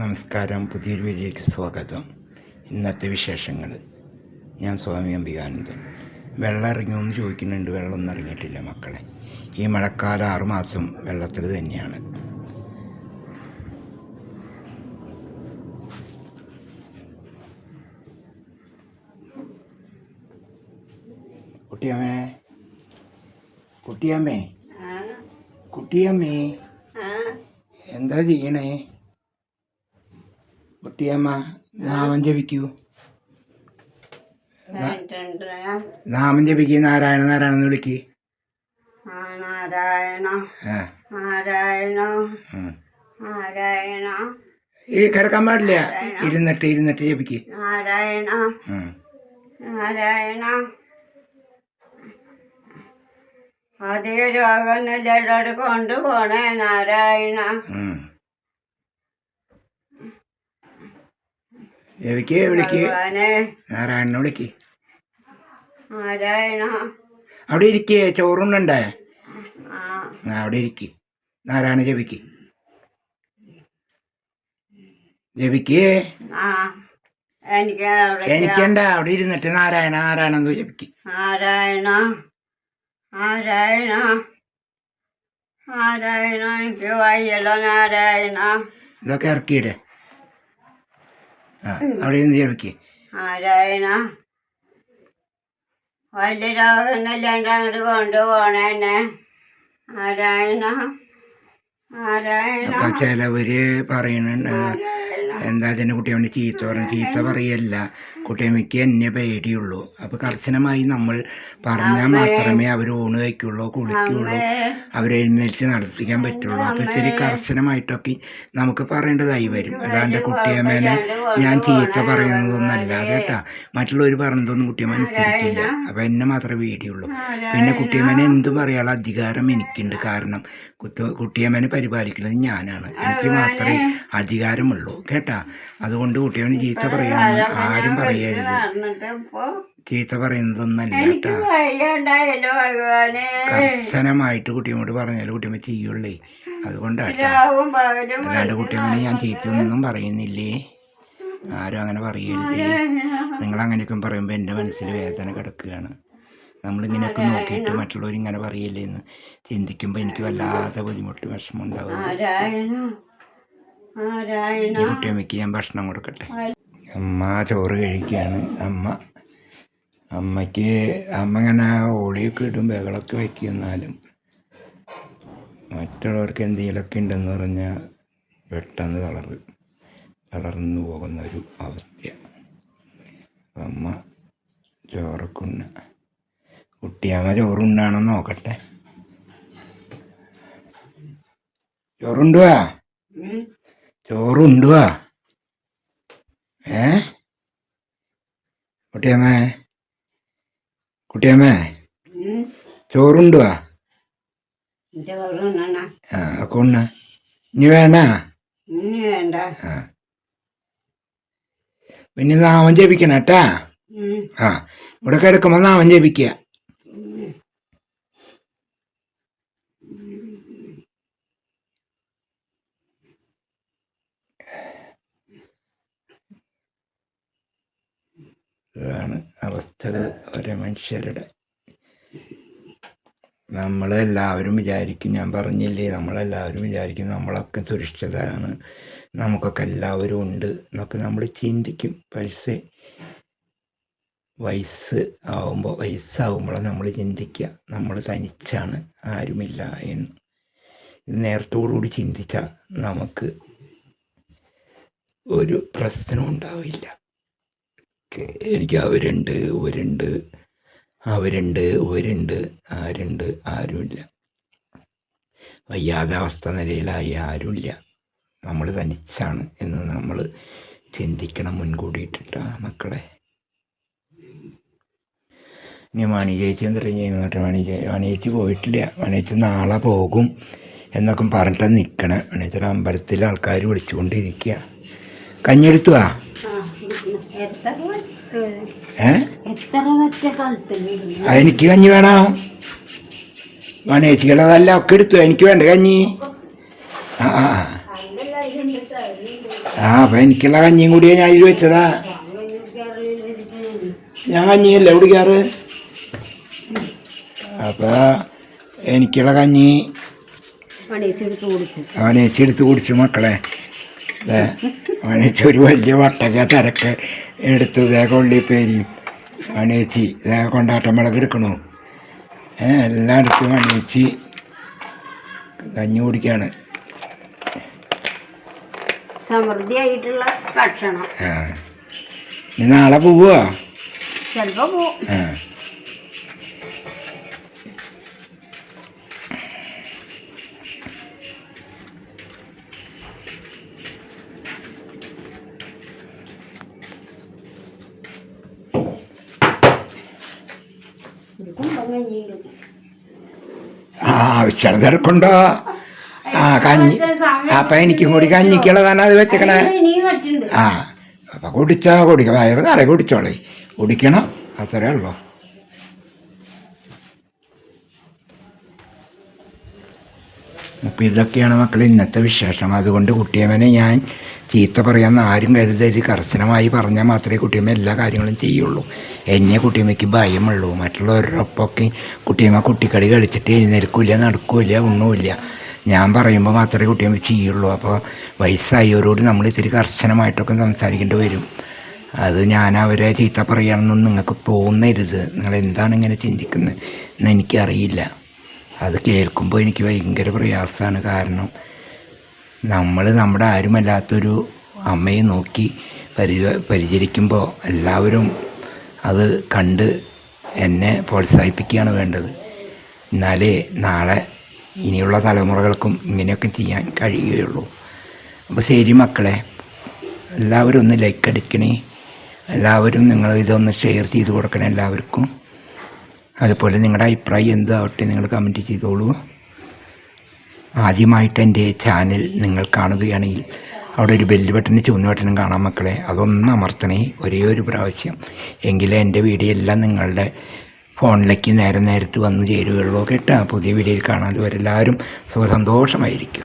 നമസ്കാരം. പുതിയൊരു വീഡിയോയ്ക്ക് സ്വാഗതം. ഇന്നത്തെ വിശേഷങ്ങൾ. ഞാൻ സ്വാമി അംബികാനന്ദൻ. വെള്ളം ഇറങ്ങിയോന്ന് ചോദിക്കുന്നുണ്ട്. വെള്ളമൊന്നും ഇറങ്ങിയിട്ടില്ല മക്കളെ. ഈ മഴക്കാലം ആറുമാസം വെള്ളത്തിൽ തന്നെയാണ്. കുട്ടിയമ്മേ. കുട്ടിയമ്മേ. കുട്ടിയമ്മേ. എന്താ ചെയ്യണേ? കുട്ടിയമ്മ നാമം ജപിക്കൂ. നാമം ജപിക്ക് നാരായണ നാരായണ എന്ന് വിളിക്ക്. നാരായണ ഈ കിടക്കാൻ പാടില്ല. ഇരുന്നിട്ട് ഇരുന്നിട്ട് ജപിക്ക്. നാരായണ. നാരായണ. അതേ രോഗങ്ങളിലോട്ട് കൊണ്ടുപോണേ നാരായണ. വിളിക്ക് ഭഗവാനെ. നാരായണനെ വിളിക്ക് നാരായണ. അവിടെ ഇരിക്കേ ചോറുണ്ടേ അവിടെ ഇരിക്ക്. നാരായണ ജപിക്ക്. ജപിക്കേ? എനിക്കണ്ട അവിടെ ഇരുന്നിട്ട് നാരായണ നാരായണ എന്ന് ജപിക്ക്. നാരായണ നാരായണ. നാരായണ എനിക്ക് വയ്യല്ലോ നാരായണ. ഇതൊക്കെ ഇറക്കിയിടെ. അവിടെ നിന്ന് ജപിക്ക്. നാരായണ വലിയ രോഗങ്ങളില്ലാണ്ട് അങ്ങോട്ട് കൊണ്ടുപോണേ എന്നെ. നാരായണ നാരായണ. അപ്പൊ ചിലവര് പറയുന്നുണ്ട് എന്താ ചെന്നെ കുട്ടി അവന് ചീത്ത പറഞ്ഞു? ചീത്ത പറയല്ല. കുട്ടിയമ്മയ്ക്ക് എന്നെ പേടിയുള്ളൂ. അപ്പൊ കർശനമായി നമ്മൾ പറഞ്ഞാൽ മാത്രമേ അവർ ഊണ് കഴിക്കുള്ളൂ കുളിക്കുള്ളൂ അവരെ എഴുന്നേറ്റ് നടത്തിക്കാൻ പറ്റുള്ളൂ. അപ്പൊ ഇത്തിരി കർശനമായിട്ടൊക്കെ നമുക്ക് പറയേണ്ടതായി വരും. അല്ലാണ്ട് കുട്ടിയമ്മേനെ ഞാൻ ചീത്ത പറയുന്നതൊന്നല്ല. കേട്ടാ? മറ്റുള്ളവർ പറഞ്ഞതൊന്നും കുട്ടിയമ്മ അനുസരിക്കില്ല. അപ്പൊ എന്നെ മാത്രമേ പേടിയുള്ളൂ. പിന്നെ കുട്ടിയമ്മേനെ എന്തും പറയാനുള്ള അധികാരം എനിക്കുണ്ട്. കാരണം കുത്ത- കുട്ടിയമ്മേനെ പരിപാലിക്കുന്നത് ഞാനാണ്. എനിക്ക് മാത്രമേ അധികാരമുള്ളൂ. കേട്ടാ? അതുകൊണ്ട് കുട്ടിയമ്മന് ചീത്ത പറയാന്ന് ആരും പറയരുത്. ചീത്ത പറയുന്നതൊന്നല്ല കേട്ടാ? കർശനമായിട്ട് കുട്ടിയമ്മോട് പറഞ്ഞാൽ കുട്ടിയമ്മ ചെയ്യുള്ളേ. അതുകൊണ്ടാട്ടാ. അല്ലാണ്ട് കുട്ടിയമ്മനെ ഞാൻ ചീത്തയൊന്നും പറയുന്നില്ലേ? ആരും അങ്ങനെ പറയരുതേ. നിങ്ങൾ അങ്ങനെയൊക്കെ പറയുമ്പോൾ എന്റെ മനസ്സിൽ വേദന കിടക്കുകയാണ്. നമ്മളിങ്ങനെയൊക്കെ നോക്കിയിട്ട് മറ്റുള്ളവർ ഇങ്ങനെ പറയില്ലേ എന്ന് ചിന്തിക്കുമ്പോൾ എനിക്ക് വല്ലാതെ ബുദ്ധിമുട്ട് വിഷമം ഉണ്ടാവും. കുട്ടിയമ്മയ്ക്ക് ഞാൻ ഭക്ഷണം കൊടുക്കട്ടെ? അമ്മ ചോറ് കഴിക്കുകയാണ് അമ്മ അമ്മയ്ക്ക് അമ്മ ഇങ്ങനെ ഓളിയൊക്കെ ഇടും ബഹളമൊക്കെ വെക്കുന്നാലും മറ്റുള്ളവർക്ക് എന്തെങ്കിലുമൊക്കെ ഉണ്ടെന്ന് പറഞ്ഞാൽ പെട്ടെന്ന് തളറ് തളർന്നു പോകുന്ന ഒരു അവസ്ഥ അമ്മ ചോറൊക്കെ ഉണ്ണ കുട്ടിയമ്മ ചോറുണ്ടാണോ നോക്കട്ടെ. ചോറുണ്ടുവാ. ചോറുണ്ടുവാ. ഏ? കുട്ടിയമ്മേ. കുട്ടിയമ്മേ. ചോറുണ്ടുവാ. ആ കൊണ്ണ ഇനി വേണ? പിന്നെ നാമം ജപിക്കണം കേട്ടാ. ആ ഇവിടെ കിടക്കുമ്പോൾ നാമം ജപിക്കുക ഇതാണ് അവസ്ഥകൾ ഓരോ മനുഷ്യരുടെ. നമ്മളെല്ലാവരും വിചാരിക്കും ഞാൻ പറഞ്ഞില്ലേ നമ്മളെല്ലാവരും വിചാരിക്കും നമ്മളൊക്കെ സുരക്ഷിതരാണ് നമുക്കൊക്കെ എല്ലാവരും ഉണ്ട് എന്നൊക്കെ നമ്മൾ ചിന്തിക്കും. പക്ഷേ വയസ്സ് ആവുമ്പോൾ വയസ്സാവുമ്പോൾ നമ്മൾ ചിന്തിക്കുക. നമ്മൾ തനിച്ചാണ് ആരുമില്ല എന്ന്. നേരത്തോടുകൂടി ചിന്തിച്ചാൽ നമുക്ക് ഒരു പ്രശ്നവും ഉണ്ടാവില്ല. എനിക്ക് അവരുണ്ട് ഇവരുണ്ട് അവരുണ്ട് ഇവരുണ്ട് ആരുണ്ട് ആരുമില്ല. വയ്യാതെ അവസ്ഥ നിലയിലായി ആരുമില്ല. നമ്മൾ തനിച്ചാണ് എന്ന് നമ്മൾ ചിന്തിക്കണം മുൻകൂടിയിട്ടിട്ടാ മക്കളെ. ഇനി മണി ചേച്ചി പറഞ്ഞു ചെയ്യുന്നോട്ടെ മണി ചേ മണി ചേച്ചി പോയിട്ടില്ല. മണി ചേച്ചി നാളെ പോകും എന്നൊക്കെ പറഞ്ഞിട്ട് നിൽക്കണേ മണി ചേച്ചിയുടെ അമ്പലത്തിൽ ആൾക്കാർ വിളിച്ചുകൊണ്ടിരിക്കുക കഞ്ഞെടുത്തുവാ എനിക്ക് കഞ്ഞി വേണം. മനേച്ചികളെല്ലാം ഒക്കെ എടുത്തു. എനിക്ക് വേണ്ട കഞ്ഞി. ആ ആ ആ. അപ്പം എനിക്കുള്ള കഞ്ഞിയും കൂടിയാ ഞാൻ ഇതിൽ വെച്ചതാ. ഞാൻ കഞ്ഞിയല്ലേ കുടിക്കാറ് അപ്പോൾ എനിക്കുള്ള കഞ്ഞി പണിച്ചെടുത്ത് കുടിച്ചു. അവനേച്ചി എടുത്ത് കുടിച്ചു മക്കളെ. ദേ അവനേച്ചി ഒരു വലിയ വട്ടക്ക തിരക്ക്. എടുത്തു ദേ കൊള്ളിപ്പേരിയും അവനേച്ചി ദേ കൊണ്ടാട്ടം മുളക് എടുക്കണു. എല്ലാം എടുത്ത് കഞ്ഞി കുടിക്കാണ്. സമൃദ്ധിയായിട്ടുള്ള ഭക്ഷണം. നീ ഇനി നാളെ പോവുക ചിലപ്പോ പോവും. ആ ഒരു ആ കഞ്ഞി. അപ്പം എനിക്കും കൂടി കഞ്ഞിക്കുള്ളതാണ് അത് വെച്ചേക്കണേ. ആ അപ്പം കുടിച്ചോ കുടിക്കാം. വയറ് നിറയെ കുടിച്ചോളേ. കുടിക്കണം. അത്രേ ഉള്ളൂ. അപ്പം ഇതൊക്കെയാണ് മക്കൾ ഇന്നത്തെ വിശേഷം. അതുകൊണ്ട് കുട്ടിയമ്മനെ ഞാൻ ചീത്ത പറയാമെന്ന് ആരും കരുതരുത്. കർശനമായി പറഞ്ഞാൽ മാത്രമേ കുട്ടിയമ്മ എല്ലാ കാര്യങ്ങളും ചെയ്യുള്ളൂ. എന്നെ കുട്ടിയമ്മയ്ക്ക് ഭയമുള്ളൂ. മറ്റുള്ളവരുടെ ഒപ്പമൊക്കെ കുട്ടിയമ്മ കുട്ടിക്കളി കളിച്ചിട്ട് എഴുന്നേൽക്കില്ല നടക്കില്ല ഒന്നുമില്ല ഞാൻ പറയുമ്പോൾ മാത്രമേ കുട്ടിയമ്മ ചെയ്യുള്ളൂ. അപ്പോൾ വയസ്സായവരോട് നമ്മൾ ഇത്തിരി കർശനമായിട്ടൊക്കെ സംസാരിക്കേണ്ടി വരും. അത് ഞാൻ അവരെ ചീത്ത പറയുകയാണെന്നൊന്നും നിങ്ങൾക്ക് തോന്നരുത്. നിങ്ങൾ എന്താണ് ഇങ്ങനെ ചിന്തിക്കുന്നത്? എന്ന് എനിക്കറിയില്ല. അത് കേൾക്കുമ്പോൾ എനിക്ക് ഭയങ്കര പ്രയാസമാണ് കാരണം നമ്മൾ നമ്മുടെ ആരുമല്ലാത്തൊരു അമ്മയെ നോക്കി പരി പരിചരിക്കുമ്പോൾ എല്ലാവരും അത് കണ്ട് എന്നെ പ്രോത്സാഹിപ്പിക്കുകയാണ് വേണ്ടത്. എന്നാലേ നാളെ ഇനിയുള്ള തലമുറകൾക്കും ഇങ്ങനെയൊക്കെ ചെയ്യാൻ കഴിയുകയുള്ളൂ. അപ്പോൾ ശരി മക്കളെ എല്ലാവരും ഒന്ന് ലൈക്ക് അടിക്കണേ. എല്ലാവരും നിങ്ങൾ ഇതൊന്ന് ഷെയർ ചെയ്ത് കൊടുക്കണം എല്ലാവർക്കും. അതുപോലെ നിങ്ങളുടെ അഭിപ്രായം എന്താവട്ടെ നിങ്ങൾ കമന്റ് ചെയ്തോളൂ. ആദ്യമായിട്ട് എന്റെ ചാനൽ നിങ്ങൾ കാണുകയാണെങ്കിൽ അവിടെ ഒരു ബെല്ല് ബട്ടനും ചുവന്ന ബട്ടനും കാണാൻ മക്കളെ. അതൊന്ന് അമർത്തണേ ഒരേ ഒരു പ്രാവശ്യം. എങ്കിലേ എന്റെ വീഡിയോ എല്ലാം നിങ്ങളുടെ ഫോണിലേക്ക് നേരെ നേരത്ത് വന്ന് ചേരുകയുള്ളൂ കേട്ടോ? പുതിയ വീഡിയോയിൽ കാണാതെ വരെ എല്ലാവരും സുഖസന്തോഷമായിരിക്കും